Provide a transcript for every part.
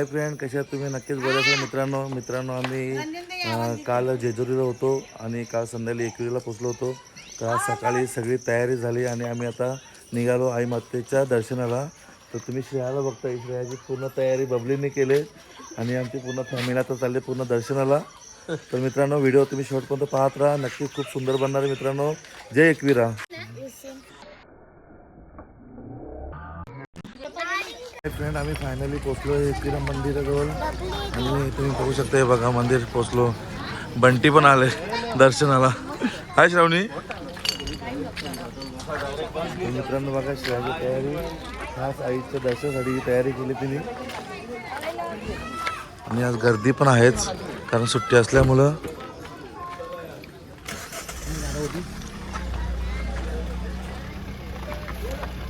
Hi friend कशा तुम्ही? नक्कीच बरं मित्रांनो मित्रांनो आम्ही काल जेजुरीला होतो आणि काल संध्याकाळी एकवीला पोचलो होतो. तर आज सकाळी सगळी तयारी झाली आणि आम्ही आता निघालो आई मातेच्या दर्शनाला. तर तुम्ही श्रेयाला बघताय श्रेयाची पूर्ण तयारी बबलीने केले आणि आमची पूर्ण फॅमिली आता चालली पूर्ण दर्शनाला. तर मित्रांनो व्हिडिओ तुम्ही शेवटपर्यंत पाहत राहा. नक्कीच खूप सुंदर बनणार आहे मित्रांनो. जय एकवीरा. फ्रेंड आम्ही फायनली पोचलो एकविरा मंदिराजवळ. आणि तुम्ही बघू शकता हे बघा मंदिर पोचलो. बंटी पण आले दर्शनाला. हाय श्रावणी. मित्रांनो बघा शिवाजी तयारी. खास आईच्या दर्शनासाठी तयारी केली तिने. आणि आज गर्दी पण आहेच कारण सुट्टी असल्यामुळं.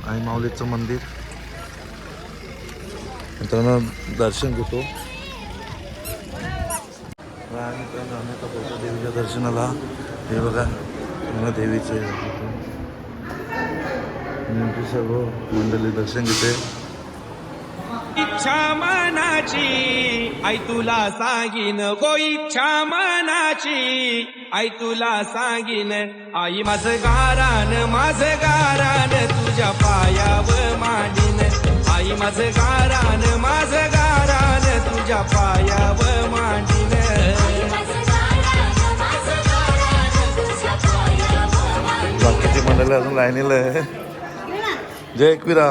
आई माऊलीचं मंदिर. मित्रांनो दर्शन घेतो. मित्रांनो आम्ही आता देवीच्या दर्शनाला. हे बघा तुम्हाला देवीचे नेमकी सर्व मंडळी दर्शन घेते. इच्छा मनाची आई तुला सांगीन. गो इच्छा मनाची आई तुला सांगीन. आई माझं गारान माझं गारान तुझ्या पायावर मांडीन. आई माझं गारान माझं गारान तुझ्या पायाव मांडीन. बाकीची मंडळी अजून लाईनीला आहे जय एकविरा.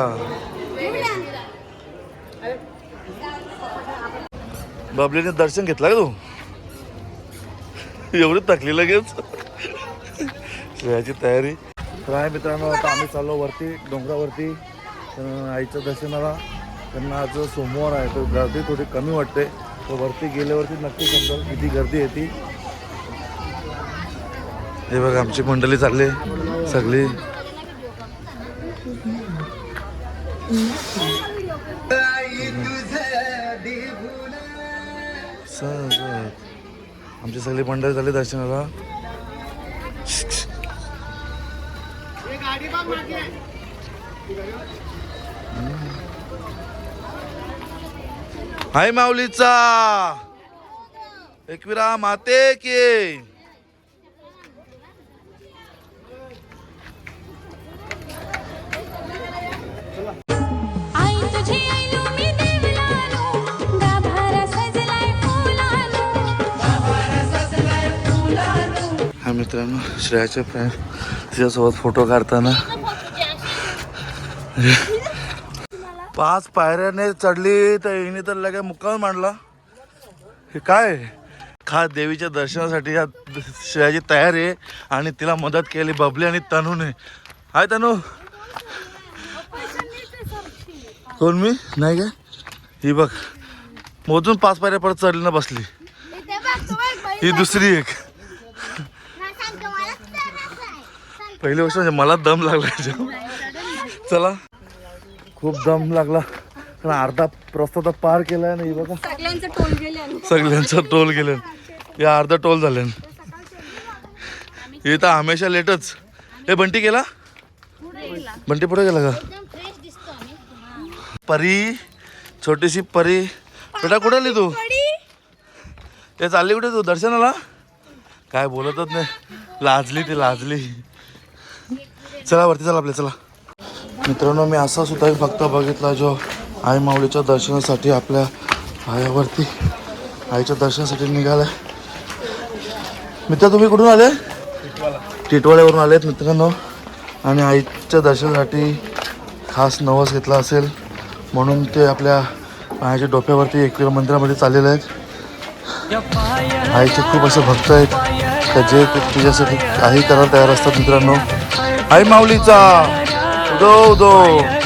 बाबलीने दर्शन घेतलं का तू? एवढी थकली लगेच. याची तयारी. तर आहे मित्रांनो आता आम्ही चाललो वरती डोंगरावरती. तर आईच्या दर्शनाला त्यांना आज सोमवार आहे तर गर्दी थोडी कमी वाटते. तर वरती गेल्यावरती नक्की समजेल किती गर्दी येते हे बघा आमची मंडळी चालली. सगळी. आमची सगळी मंडळी झाली दर्शनाला. हाय माऊलीचा. एकविरा माते की. हा मित्रांनो श्रेयाचे फ्रेंड तिच्यासोबत फोटो काढताना. पाच पायऱ्याने चढली तर हिने तर लगे मुक्काम मांडला. हे काय? खा देवीच्या दर्शनासाठी या श्रेयाची तयारी आहे आणि तिला मदत केली बबली आणि तनूने. हाय तनू. कोण मी? नाही काय ही बघ. मोजून पाच पायऱ्या परत चढली ना बसली. ही दुसरी एक. पहिली गोष्ट म्हणजे मला दम लागला. चला. खूप दम लागला. पण अर्धा रस्ता तर पार केलाय ना ही बघा. सगळ्यांचं टोल गेले. सगळ्यांचा टोल गेले. या अर्धा टोल झाले. हे तर हमेशा लेटच. हे बंटी गेला? बंटी पुढे गेला का? परी छोटीशी परी. बेटा कुठे आली तू? ते चालली कुठे तू? दर्शनाला? काय बोलतच नाही. लाजली ती लाजली. चला वरती चला आपल्या चला. मित्रांनो मी असा सुद्धा फक्त बघितला जो आई माऊलीच्या दर्शनासाठी आपल्या पायावरती आईच्या दर्शनासाठी निघाला. मित्र तुम्ही कुठून आले? टिटवाळ्यावरून आलेत मित्रांनो. आणि आईच्या दर्शनासाठी खास नवस घेतला असेल. म्हणून ते आपल्या पायाच्या डोक्यावरती एक मंदिरामध्ये चाललेले आहेत. आईचे खूप असे भक्त आहेत. का जे तुझ्यासाठी काही करायला तयार असतात मित्रांनो. आई माऊलीचा! 豆豆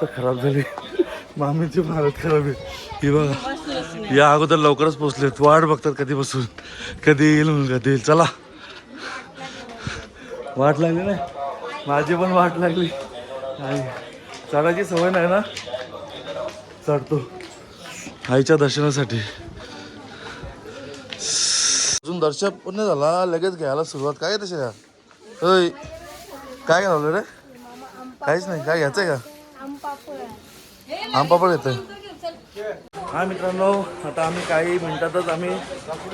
तर खराब झाली. मामीची हालत खराब आहे. ही बघा. या अगोदर लवकरच पोचलेत वाट बघतात कधी बसून कधी येईल म्हणून कधी येईल. चला. वाट लागली ना? माझी पण वाट लागली. आई. चढायची सवय नाही ना? चढतो. आईच्या दर्शनासाठी. अजून दर्शन पण नाही झाला. लगेच घ्यायला सुरुवात. काय तशा? होय. काय घालवलं रे? काहीच नाही. काय घ्यायचंय का? आम पापड येतोय. हा मित्रांनो आता आम्ही काही मिनिटातच आम्ही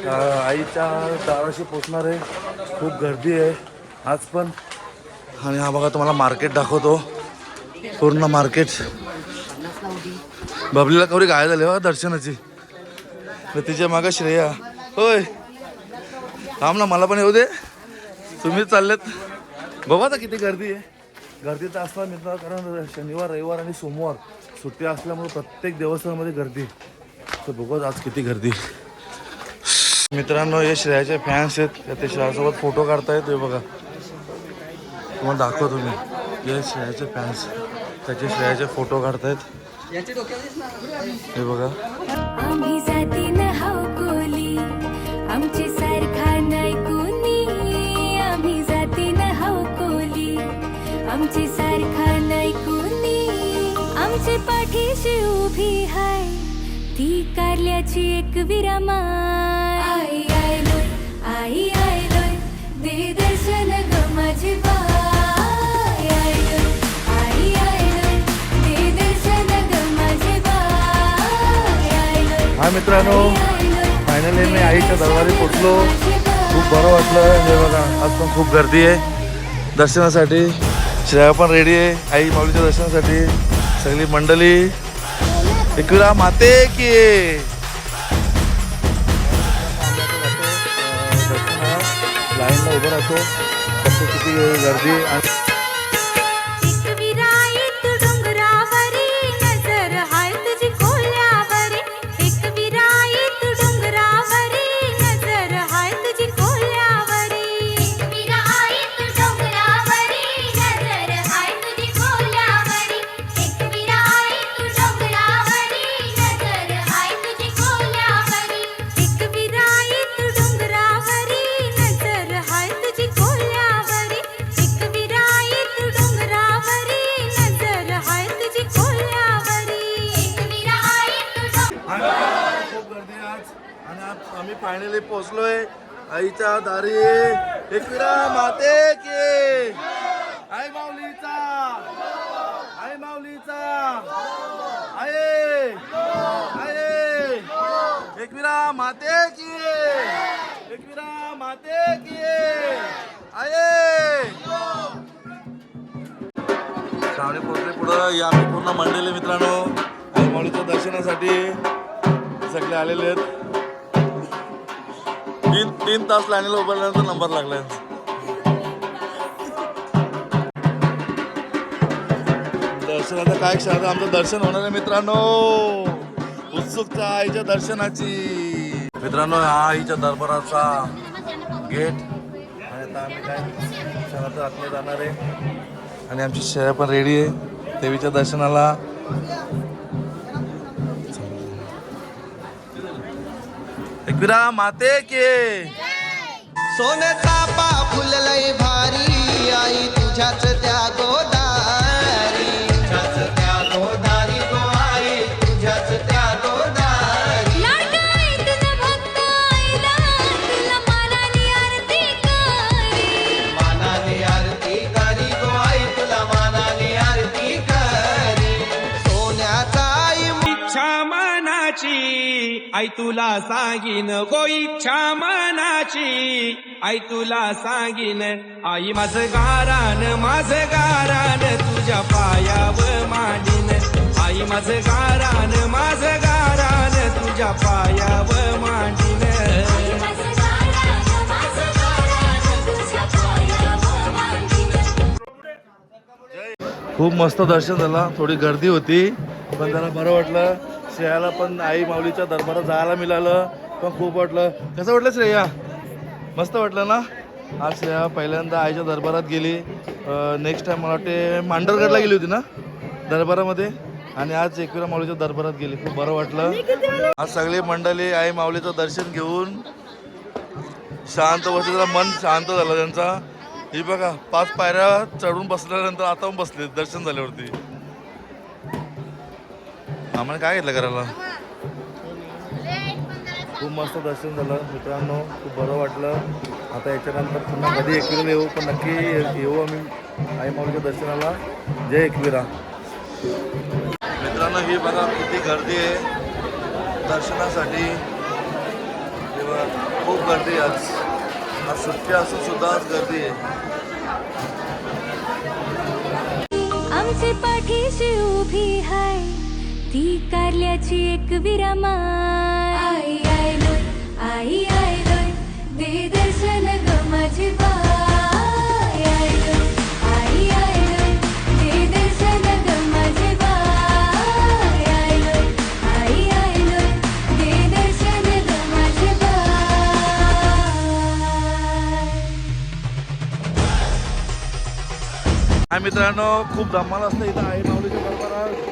आईच्या दाराशी पोचणार आहे. खूप गर्दी आहे आज पण. आणि हा बघा तुम्हाला मार्केट दाखवतो. पूर्ण मार्केट. बबलीला कवरी गाय झाली हो दर्शनाची. तर तिच्या मागं श्रेया. होय. थांब ना मला पण येऊ दे. तुम्हीच चाललेत. बघा आता किती गर्दी आहे. गर्दी तर असला मित्र कारण शनिवार रविवार आणि सोमवार सुट्टी असल्यामुळे प्रत्येक देवस्थानामध्ये गर्दी. तर बघत आज किती गर्दी. मित्रांनो हे श्रेयाचे फॅन्स आहेत. त्या ते श्रेयासोबत फोटो काढतायत. हे बघा. तुम्हाला दाखवतो मी. हे श्रेयाचे फॅन्स त्याचे श्रेयाचे फोटो काढतायत. हे बघा. आमची सारखा नाही कोणी. आमची पाठीशी उभी हाय. ती कारल्याची एक विरामाय. आई आयलोय आई आयलोय दे दर्शन ग माझी बाय. आई दे दर्शन ग माझी बाय. हा मित्रांनो फायनली मी आईच्या दरबारी पोचलो. खूप बरं वाटलं. हे बघा आज पण खूप गर्दी आहे. दर्शनासाठी श्रेया पण रेडी आहे. आई माऊलीच्या दर्शनासाठी सगळी मंडळी. एकविरा माते की लाईनला उभं राहतो. किती गर्दी आणि माते की एकविरा माते की आये। श्रावणी पोहोचले पुढं या आम्ही पूर्ण मंडळी मित्रांनो आईमाळीच्या दर्शनासाठी सगळे आलेले आहेत. तीन तीन तास लाईनीला उभारल्यानंतर नंबर लागला दर्शनाचा काय क्षण आता आमचं दर्शन होणार आहे मित्रांनो. उत्सुकता आईच्या दर्शनाची. मित्रांनो हा आईच्या दरबाराचा गेट. आणि आता आम्ही काय शहरात आतमध्ये जाणार आहे. आणि आमची शेळ्या पण रेडी आहे. देवीच्या दर्शनाला. एकविरा माते के. सोन्याचा पा फुललय भारी. आई तुझ्याच त्या गोदा आई तुला सांगीन गो इच्छा मनाची आई तुला सांगीन आई माझं गारान माझं गारान तुझ्या पायावर मांडीन. आई माझं गारान माझं गारान तुझ्या पायावर मांडीन. खूप मस्त दर्शन झालं. थोडी गर्दी होती पण जरा बरं वाटलं. श्रेयाला पण आई माऊलीच्या दरबारात जायला मिळालं पण खूप वाटलं. कसं वाटलं श्रेया? मस्त वाटलं ना? आज श्रेया पहिल्यांदा आईच्या दरबारात गेली. नेक्स्ट टाइम मला वाटते मांडरगडला गेली होती ना? दरबारामध्ये. आणि आज एकविरा माऊलीच्या दरबारात गेली. खूप बरं वाटलं. आज सगळी मंडळी आई माऊलीचं दर्शन घेऊन शांत बसले. मन शांत झालं त्यांचा. ही बघा पाच पायऱ्या चढून बसल्यानंतर आता बसले दर्शन झाल्यावरती. आम्हाला काय घेतलं करायला? खूप मस्त दर्शन झालं मित्रांनो. खूप बरं वाटलं. आता याच्यानंतर पुन्हा कधी एकविरा येऊ? पण नक्की येऊ आम्ही आई माऊलीच्या दर्शनाला. जय एकविरा. मित्रांनो ही बघा किती गर्दी आहे दर्शनासाठी. हे बघा, खूप गर्दी आहे आज. आज सुट्टी असून सुद्धा आज गर्दी आहे. आमचे पाठीशी उभी हाय. ती कारल्याची एक विरामाय आई आयलोय आई आयलोय दे दर्शन ग माझी बाय आयलोय आई आयलोय दे दर्शन ग माझी बाय आयलोय आई आयलोय दे दर्शन ग माझी बाय हा मित्रांनो खूप धमाल असतं इथं आई माऊलीच्या दरबारात.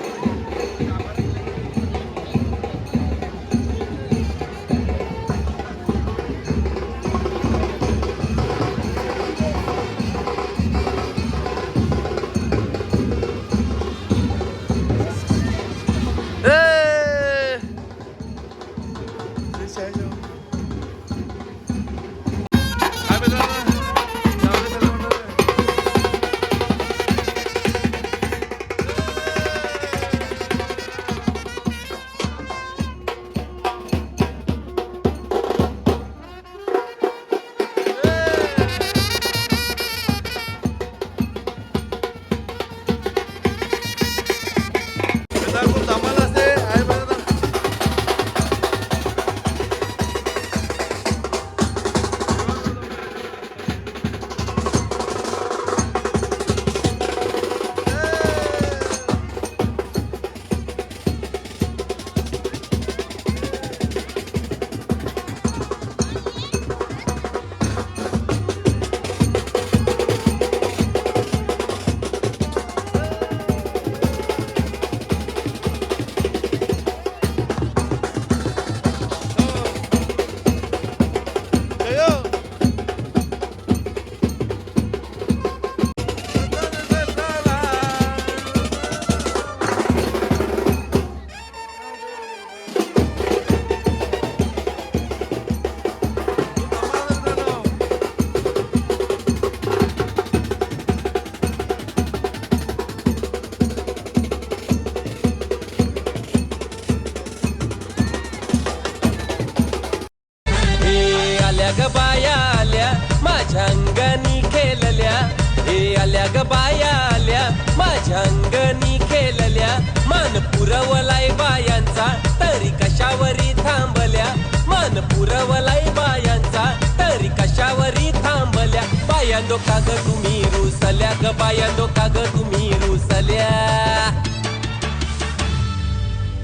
मान पुरवलाय बायांचा तरी कशावरी थांबल्या बायांदो का ग तुम्ही रुसल्या ग बायांदो का ग तुम्ही रुसल्या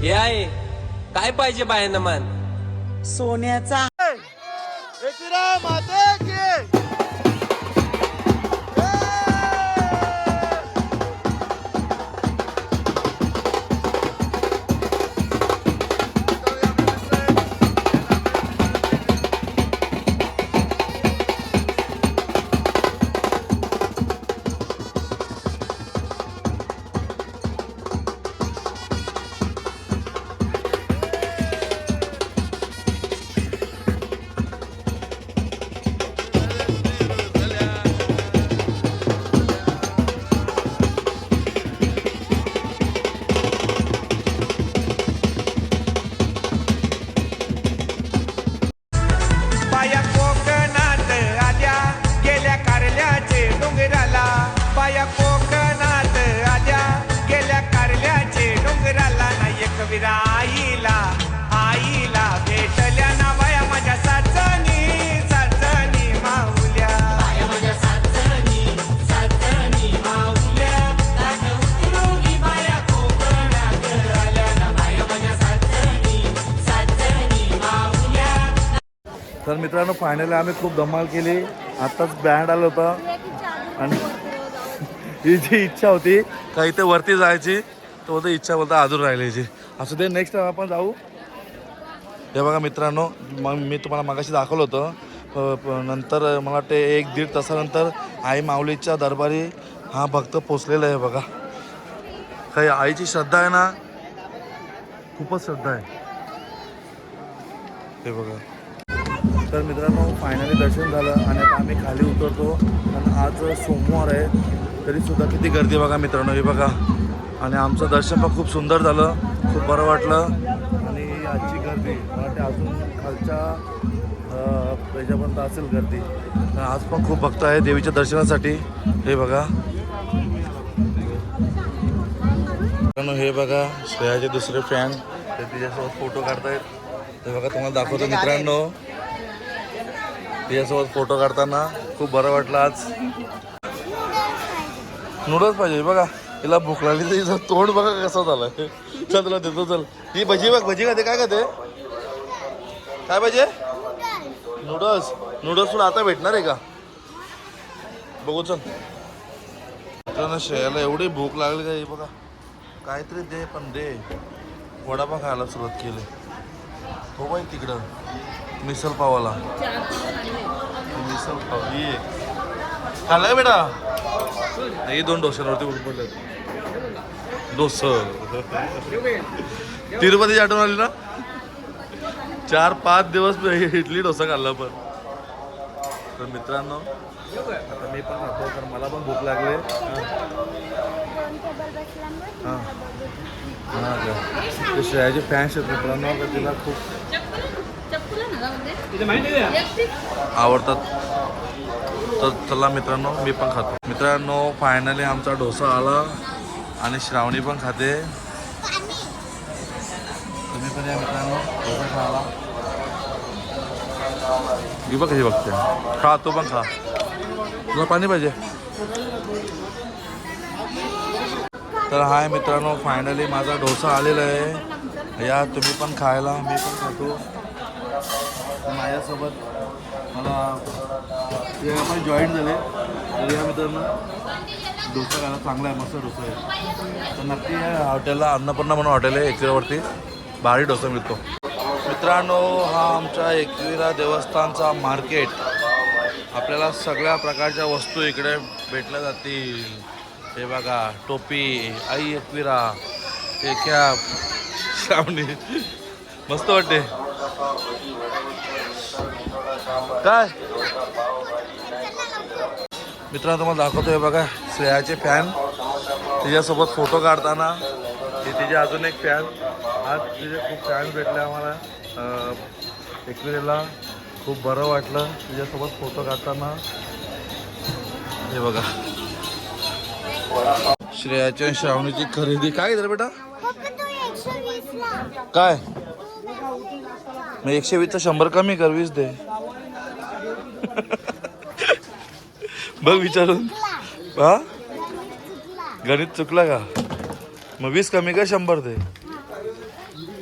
हे आहे काय पाहिजे बायांना मान सोन्याचा माते तर मित्रांनो फायनली आम्ही खूप धमाल केली. आत्ताच बँड आलं होतं. आणि ही जी इच्छा होती का इथे वरती जायची तो बोलतो इच्छा बोलता अजून राहिल्याची असं ते नेक्स्ट टाइम आपण जाऊ. हे बघा मित्रांनो मग मी तुम्हाला मगाशी दाखवलं होतं. नंतर मला वाटते एक दीड तासानंतर आई माऊलीच्या दरबारी हा भक्त पोचलेला आहे बघा. काही आईची श्रद्धा आहे ना? खूपच श्रद्धा आहे. हे बघा. तर मित्रांनो फायनली दर्शन झालं आणि आता आम्ही खाली उतरतो. आणि आज सोमवार आहे. तरी सुद्धा किती गर्दी बघा मित्रांनो हे बघा. आणि आमचं दर्शन पण खूप सुंदर झालं. खूप बरं वाटलं. आणि आजची गर्दी वाटते अजून खालच्या अं, याच्यापर्यंत असेल गर्दी. आज पण खूप भक्त आहे देवीच्या दर्शनासाठी. हे बघा. मित्रांनो हे बघा श्रेयाचे दुसरे फॅन ते तिच्यासोबत फोटो काढतायत. ते बघा तुम्हाला दाखवतो मित्रांनो. तिच्यासोबत फोटो काढताना खूप बरं वाटलं आज. नूडल्स पाहिजे बघा. तिला भूक लागली तर हिचं तोंड बघा कसं झालं चल तुला देतो चल. ही भजी बघ भजी खाते काय खाते? काय पाहिजे नूडल्स नूडल्स तुला आता भेटणार आहे का? बघू चल. मित्रांनो श्रेयाला एवढी भूक लागली का बघा. काहीतरी दे पण दे. वडापाव खायला सुरुवात केली. हो बाई तिकडं. मिसल पावाला मिसल पाव ये. खाल्लं का बेटा? नाही दोन डोश्यांवरती उठ पडले. डोस. तिरुपतीची आठवण आली ना? चार पाच दिवस इडली डोसा खाल्ला पण. तर मित्रांनो आता मी पण राहतो तर मला पण भूक लागले. हां. हां का ते श्रेयाचे फॅन्स आहेत मित्रांनो तर तिला खूप आवडतात. तर चला मित्रांनो मी पण खातो. मित्रांनो फायनली आमचा डोसा आला आणि श्रावणी पण खाते. तुम्ही पण या मित्रांनो डोसा खाला ही बघ कशी बघते खा तू पण खा. तुला पाणी पाहिजे? तर हाय मित्रांनो फायनली माझा डोसा आलेला आहे. या तुम्ही पण खायला मी पण खातो. माझ्यासोबत मला ते आपण जॉईन झाले. तर या मित्रांनो डोसा खायला चांगला आहे मस्त डोसा आहे. तर नक्की या हॉटेलला अन्नपूर्णा म्हणून हॉटेल आहे एकविरावरती भारी डोसा मिळतो. मित्रांनो हा आमच्या एकविरा देवस्थानचा मार्केट. आपल्याला सगळ्या प्रकारच्या वस्तू इकडे भेटल्या जातील. हे बघा टोपी आई एकविरा हे कॅप श्रावणी. मस्त वाटते. काय? मित्रांनो तुम्हाला दाखवतोय बघा श्रेयाचे फॅन तिच्यासोबत फोटो काढताना ती तिचे अजून एक फॅन आज तिचे खूप फॅन भेटले आम्हाला. अं, एकविरेला खूप बरं वाटलं तिच्यासोबत फोटो काढताना. हे बघा. श्रेयाच्या आणि श्रावणीची खरेदी. काय घेतलं बेटा? काय? मग एकशे वीसचा शंभर कमी कर वीस दे. बघ विचारून. हा? गणित चुकला का? मग वीस कमी का शंभर दे.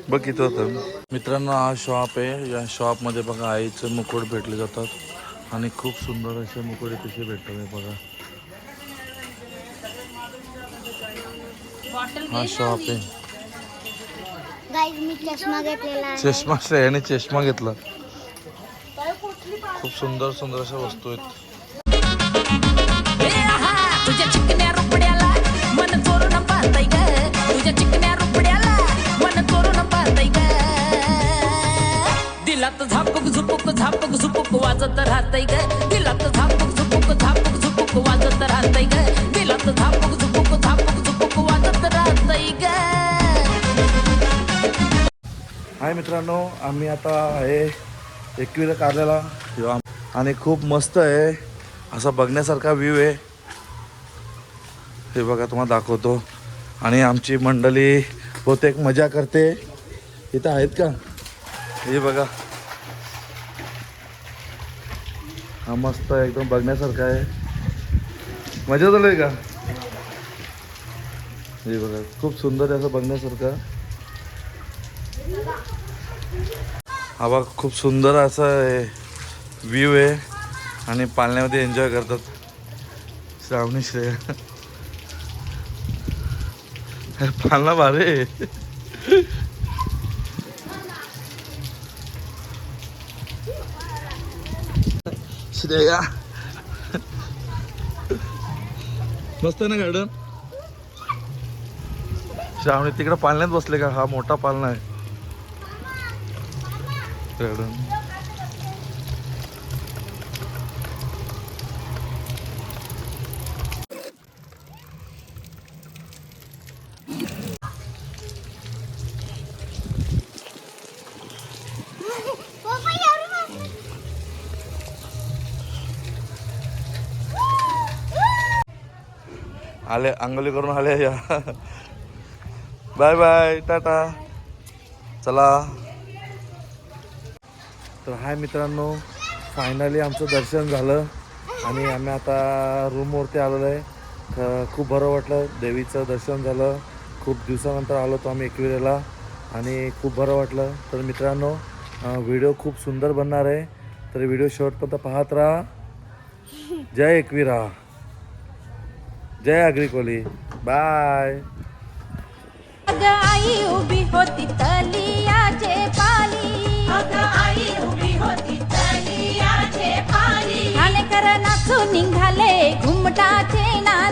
बघ किती होतं. मित्रांनो हा शॉप आहे. या शॉपमध्ये बघा आईचं मुकुट भेटले जातात. आणि खूप सुंदर असे मुकुट तिथे भेटतात हे बघा. हा शॉप आहे. चष्मा श्रेयाने चष्मा घेतला. खूप सुंदर सुंदर अशा वस्तू आहेत. तुझ्या चिकन्या रुपड्याला मन चोरून पाहताय ग. तुझ्या चिकन्या रुपड्याला मन चोरून पाहताय ग. दिलात झापूक झुपूक झापूक झुपूक वाजत राहतय ग. दिलात झापूक झुपूक झापूक झुपूक वाजत राहतय ग. दिलात झापूक झुपूक झापूक झुपूक वाजत राहतय ग. हाय मित्रांनो आम्ही आता आहे एकविला कारल्याला किंवा आणि खूप मस्त आहे. असा बघण्यासारखा व्ह्यू आहे. हे बघा तुम्हाला दाखवतो. आणि आमची मंडळी बहुतेक मजा करते. इथं आहेत का? हे बघा. हा मस्त आहे, एकदम बघण्यासारखा आहे. मजा झाली का? हे बघा खूप सुंदर आहे असं बघण्यासारखं. हा बघ खूप सुंदर असा व्ह्यू आहे. आणि पालण्यामध्ये एन्जॉय करतात. श्रावणी श्रेया. पालना भारे श्रेया. मस्त ना गार्डन श्रावणी तिकडे पालण्यात बसले का? हा मोठा पालना आहे. गार्डन आले अंगोली करून आले या बाय बाय टाटा चला तर हाय मित्रांनो फायनली आमचं दर्शन झालं आणि आम्ही आता रूमवरती आलेलो आहे. खूप बरं वाटलं देवीचं दर्शन झालं. खूप दिवसानंतर आलो तो आम्ही एकविरेला आणि खूप बरं वाटलं. तर मित्रांनो व्हिडिओ खूप सुंदर बनणार आहे. तर व्हिडिओ शेवटपर्यंत पाहत राहा. जय एकविरा. जय अग्रिकोली बाय आई उभी होती तर निघाले घुमटाचे ना